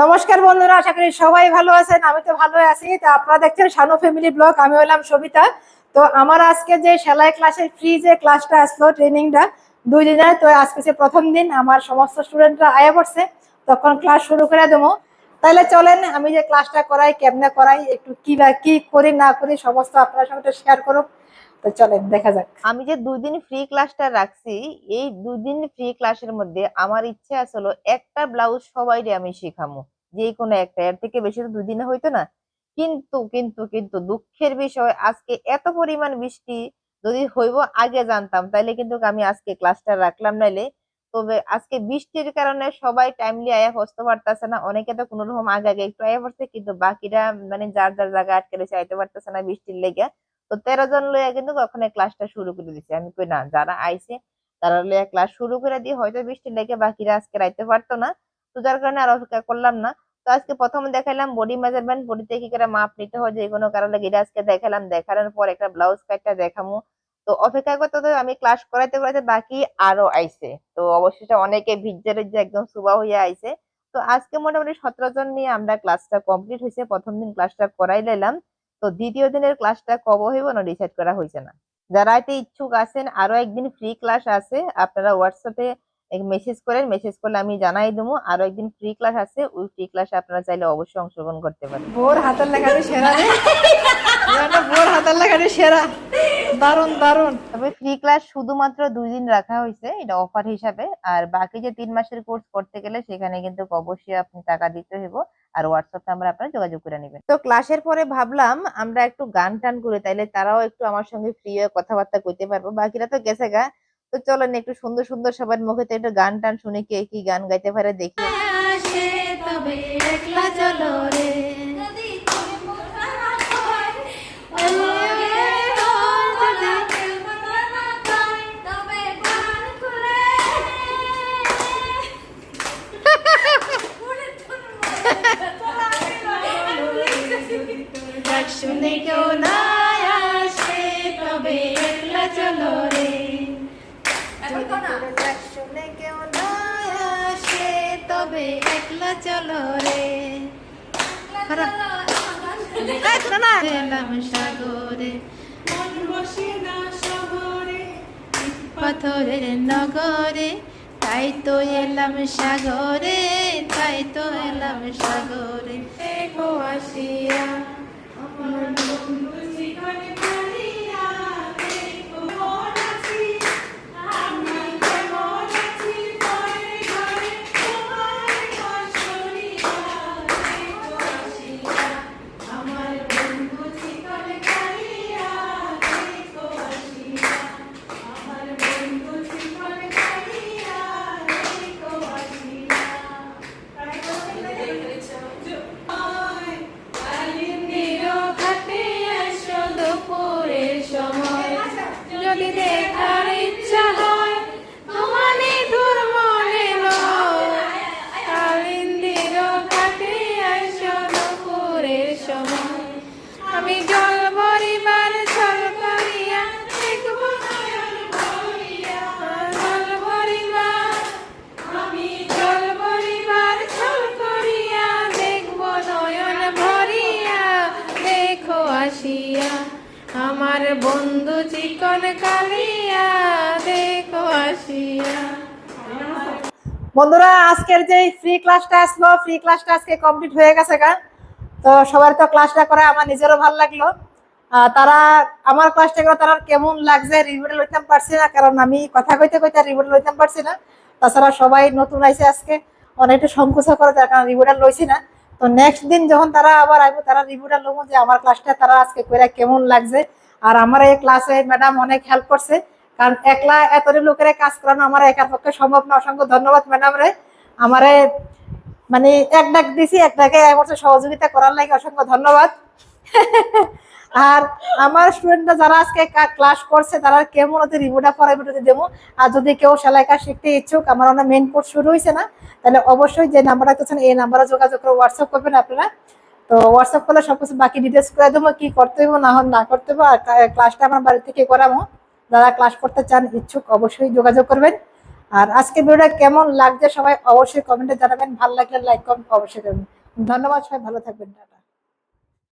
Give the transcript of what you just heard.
নমস্কার বন্ধুরা, আশা করি সবাই ভালো আছেন, আমি তো ভালো আছি। তো আপনারা দেখছেন শানু ফ্যামিলি ব্লগ আমি হলাম সবিতা। তো আমার আজকে যে সেলাই ক্লাসের ফ্রি যে ক্লাসটা আসলো ট্রেনিংটা দুই দিনের, তো আজকে সে প্রথম দিন, আমার সমস্ত স্টুডেন্টরা আয়া পড়ছে, তখন ক্লাস শুরু করে দেবো। তাহলে চলেন, আমি যে ক্লাসটা করাই, কেমনে করাই, একটু কি বা কি করি, না করি, সমস্ত আপনার সঙ্গে শেয়ার করুন তো চলেন, দেখা যাক। আমি যে দুই দিন ফ্রি ক্লাসটা রাখছি, এই দুই দিন ফ্রি ক্লাসের মধ্যে আমার ইচ্ছে আসলে একটা ব্লাউজ আমি যে কোনো একটা, এর থেকে বেশি তো দুই দিনে হইতো না। কিন্তু কিন্তু কিন্তু দুঃখের বিষয়, আজকে এত পরিমাণ বৃষ্টি, যদি হইব আগে জানতাম, তাইলে কিন্তু আমি আজকে ক্লাসটা রাখলাম নাইলে। তবে আজকে বৃষ্টির কারণে সবাই টাইমলি আয়া বসতে পারতেছে না, অনেকে তো কোনো রকম আগে আগে একটু আয়া পড়ছে, কিন্তু বাকিরা মানে যার যার জায়গায় আটকে রয়েছে, আইতে পারতেছে না বৃষ্টির লেগে। তো তেরো জন লইয়া কিন্তু ওখানে ক্লাসটা শুরু করে দিছে। আমি কই না, যারা আইছে তারা লইয়া ক্লাস শুরু করে দিয়ে হয়তো বৃষ্টি লেগে বাকিরা আজকে রাইতে পারতো না। তো যার কারণে আর অপেক্ষা করলাম না। তো আজকে প্রথম দেখাইলাম বডি মেজারমেন্ট বডিতে কি করে মাপ নিতে হয় যে কোনো কারণে এটা আজকে দেখালাম। দেখানোর পর একটা ব্লাউজ কাটটা দেখামু। তো অপেক্ষা করতে তো আমি ক্লাস করাইতে করাইতে বাকি আরও আইছে। তো অবশেষে অনেকে ভিজে যে একদম সুবা হইয়া আইছে। তো আজকে মোটামুটি সতেরো জন নিয়ে আমরা ক্লাসটা কমপ্লিট হয়েছে প্রথম দিন ক্লাসটা করাই লাইলাম। তো দ্বিতীয় দিনের ক্লাসটা কবে হইব না ডিসাইড করা হয়েছে না। যারা এতে ইচ্ছুক আছেন আরও একদিন ফ্রি ক্লাস আছে আপনারা হোয়াটসঅ্যাপে মেসেজ করেন মেসেজ করলে আমি জানাই দেবো আরও একদিন ফ্রি ক্লাস আছে ওই ফ্রি ক্লাসে আপনারা চাইলে অবশ্যই অংশগ্রহণ করতে পারেন। ভোর হাতের লাগানো সেরা ভোর হাতের লাগানো সেরা। দারুণ দারুণ তবে ফ্রি ক্লাস শুধুমাত্র দুই দিন রাখা হয়েছে এটা অফার হিসাবে। আর বাকি যে তিন মাসের কোর্স করতে গেলে সেখানে কিন্তু অবশ্যই আপনি টাকা দিতে হইব। আর হোয়াটসঅ্যাপ নাম্বার আপনারা যোগাযোগ করে নেবেন। তো ক্লাসের পরে ভাবলাম আমরা একটু গান টান করে তাইলে তারাও একটু আমার সঙ্গে ফ্রি হয়ে কথাবার্তা কইতে পারব। বাকিরা তো গেছে গা। তো চলেন একটু সুন্দর সুন্দর সবার মুখে তো একটু গান টান শুনে কে কি গান গাইতে পারে দেখি। তবে একলা চলো রে। একলা চলো রে। এলাম সাগরে। মন বসে না শহরে। পাথরের নগরে তাই তো এলাম সাগরে তাই তো এলাম সাগরে। আসিয়া আমার বন্ধু। যদি দেখার আমার বন্ধু চিকন কালিয়া, দেখো আসিয়া। বন্ধুরা, আজকের যে ফ্রি ক্লাসটা আসলো ফ্রি ক্লাসটা আজকে কমপ্লিট হয়ে গেছে গা। তো সবার তো ক্লাসটা করে আমার নিজেরও ভালো লাগল। তারা, আমার ক্লাসটা করে তারা কেমন লাগছে রিভিউটা লইতাম পারছি না, কারণ আমি কথা কইতে কইতে রিভিউটা লইতাম পারছি না। তাছাড়া সবাই নতুন আইছে আজকে, অনেকটা সংকোচ করে তার কারণ রিভিউটা লইছি না। তো নেক্সট দিন যখন তারা আবার আসবে তারা রিভিউটা লোক যে আমার ক্লাসটা তারা আজকে কইরা কেমন লাগছে। আর আমার এই ক্লাসে ম্যাডাম অনেক হেল্প করছে। কারণ একলা এত লোকের কাজ করানো আমার একার পক্ষে সম্ভব না। অসংখ্য ধন্যবাদ ম্যাডাম রে। আমারে মানে এক ডাক দিছি, এক ডাকে সহযোগিতা করার লাগে অসংখ্য ধন্যবাদ। আর আমার স্টুডেন্টরা যারা আজকে ক্লাস করছে, তারা কেমন ওদের রিভিউটা পরে ভিডিওতে দেবো। আর যদি কেউ সেলাই কাজ শিখতে ইচ্ছুক, আমার অনেক মেন কোর্স শুরু হয়েছে না, তাহলে অবশ্যই যে নাম্বারটা করছেন এই নাম্বারে যোগাযোগ করে হোয়াটসঅ্যাপ করবেন আপনারা। তো হোয়াটসঅ্যাপ করলে সব কিছু বাকি ডিটেলস করে দেবো, কি করতে হইব, না না করতে হইব, আর ক্লাসটা আমার বাড়ি থেকে করাবো। যারা ক্লাস করতে চান, ইচ্ছুক, অবশ্যই যোগাযোগ করবেন। আর আজকে ভিডিওটা কেমন লাগছে সবাই অবশ্যই কমেন্টে জানাবেন, ভালো লাগলে লাইক কমেন্ট অবশ্যই করবেন। ধন্যবাদ সবাই, ভালো থাকবেন, টাটা।